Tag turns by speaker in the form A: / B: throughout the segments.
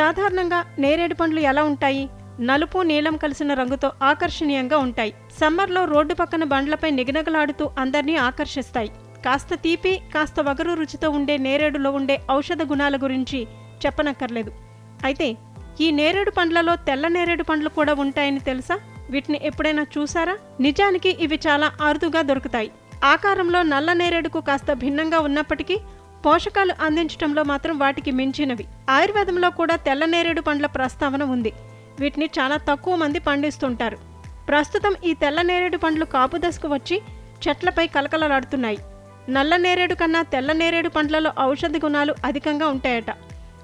A: సాధారణంగా నేరేడు పండ్లు ఎలా ఉంటాయి? నలుపు నీలం కలిసిన రంగుతో ఆకర్షణీయంగా ఉంటాయి. సమ్మర్లో రోడ్డు పక్కన బండ్లపై నిగనగలాడుతూ అందరినీ ఆకర్షిస్తాయి. కాస్త తీపి కాస్త వగరు రుచితో ఉండే నేరేడులో ఉండే ఔషధ గుణాల గురించి చెప్పనక్కర్లేదు. అయితే ఈ నేరేడు పండ్లలో తెల్ల నేరేడు పండ్లు కూడా ఉంటాయని తెలుసా? వీటిని ఎప్పుడైనా చూసారా? నిజానికి ఇవి చాలా అరుదుగా దొరుకుతాయి. ఆకారంలో నల్ల నేరేడుకు కాస్త భిన్నంగా ఉన్నప్పటికీ పోషకాలు అందించడంలో మాత్రం వాటికి మించినవి. ఆయుర్వేదంలో కూడా తెల్ల నేరేడు పండ్ల ప్రస్తావన ఉంది. వీటిని చాలా తక్కువ మంది పండిస్తుంటారు. ప్రస్తుతం ఈ తెల్ల నేరేడు పండ్లు కాపు దశకు వచ్చి చెట్లపై కలకలలాడుతున్నాయి. నల్ల నేరేడు కన్నా తెల్ల నేరేడు పండ్లలో ఔషధ గుణాలు అధికంగా ఉంటాయట.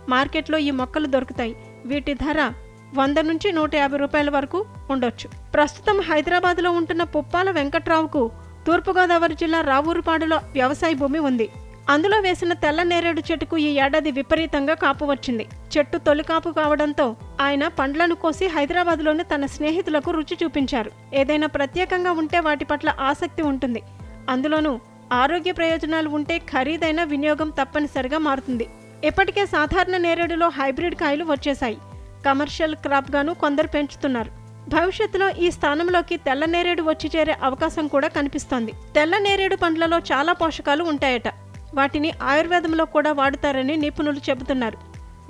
A: మార్కెట్లో ఈ మొక్కలు దొరుకుతాయి. వీటి ధర వంద నుంచి నూట యాభై రూపాయల వరకు ఉండొచ్చు. ప్రస్తుతం హైదరాబాద్లో ఉంటున్న పుప్పాల వెంకట్రావుకు తూర్పుగోదావరి జిల్లా రావూరుపాడులో వ్యవసాయ భూమి ఉంది. అందులో వేసిన తెల్ల నేరేడు చెట్టుకు ఈ ఏడాది విపరీతంగా కాపు వచ్చింది. చెట్టు తొలి కాపు కావడంతో ఆయన పండ్లను కోసి హైదరాబాద్లోని తన స్నేహితులకు రుచి చూపించారు. ఏదైనా ప్రత్యేకంగా ఉంటే వాటి పట్ల ఆసక్తి ఉంటుంది. అందులోనూ ఆరోగ్య ప్రయోజనాలు ఉంటే ఖరీదైన వినియోగం తప్పనిసరిగా మారుతుంది. ఇప్పటికే సాధారణ నేరేడులో హైబ్రిడ్ కాయలు వచ్చేశాయి. కమర్షియల్ క్రాప్గాను కొందరు పెంచుతున్నారు. భవిష్యత్తులో ఈ స్థానంలోకి తెల్ల నేరేడు వచ్చి చేరే అవకాశం కూడా కనిపిస్తోంది. తెల్ల నేరేడు పండ్లలో చాలా పోషకాలు ఉంటాయట. వాటిని ఆయుర్వేదంలో కూడా వాడుతారని నిపుణులు చెబుతున్నారు.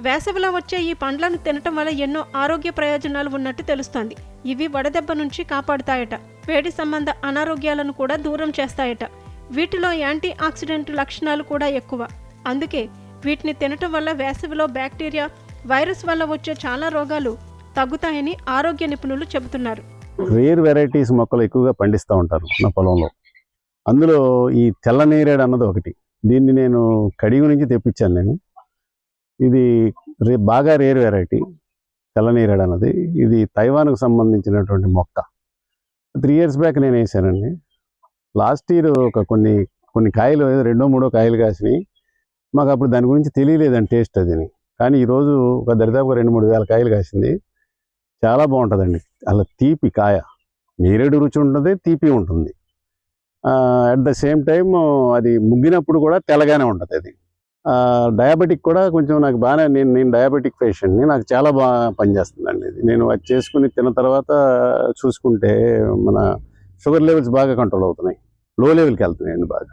A: వేసవిలో వచ్చే ఈ పండ్లను తినటం వల్ల ఎన్నో ఆరోగ్య ప్రయోజనాలు ఉన్నట్టు తెలుస్తోంది. ఇవి వడదెబ్బ నుంచి కాపాడుతాయట. వేడి సంబంధ అనారోగ్యాలను కూడా దూరం చేస్తాయట. వీటిలో యాంటీ ఆక్సిడెంట్ లక్షణాలు కూడా ఎక్కువ. అందుకే వీటిని తినటం వల్ల వేసవిలో బ్యాక్టీరియా వైరస్ వల్ల వచ్చే చాలా రోగాలు తగ్గుతాయని ఆరోగ్య నిపుణులు చెబుతున్నారు.
B: రేర్ వెరైటీస్ మొక్కలు ఎక్కువగా పండిస్తూ ఉంటారు నా పొలంలో. అందులో ఈ తెల్ల నేరేడు అన్నది ఒకటి. దీన్ని నేను కడిగు నుంచి తెప్పించాను నేను. ఇది రే బాగా రేర్ వెరైటీ తెల్లనిరేడు అన్నది. ఇది తైవాన్కు సంబంధించినటువంటి మొక్క. త్రీ ఇయర్స్ బ్యాక్ నేను వేసానండి. లాస్ట్ ఇయర్ ఒక కొన్ని కొన్ని కాయలు రెండో మూడో కాయలు కాసినాయి. మాకు అప్పుడు దాని గురించి తెలియలేదండి టేస్ట్ అదిని. కానీ ఈరోజు ఒక దరిదాపుగా రెండు మూడు వేల కాయలు కాసింది. చాలా బాగుంటుందండి. అలా తీపి కాయ. నేరేడు రుచి ఉంటుంది తీపి ఉంటుంది. అట్ ద సేమ్ టైం అది ముగ్గినప్పుడు కూడా తెల్లగానే ఉంటుంది అది. డయాబెటిక్ కూడా కొంచెం నాకు బాగానే నేను నేను డయాబెటిక్ పేషెంట్ని నాకు చాలా బాగా పనిచేస్తుందండి ఇది. నేను అది చేసుకుని తిన్న తర్వాత చూసుకుంటే మన షుగర్ లెవెల్స్ బాగా కంట్రోల్ అవుతున్నాయి. లో లెవెల్కి వెళ్తున్నాయండి బాగా.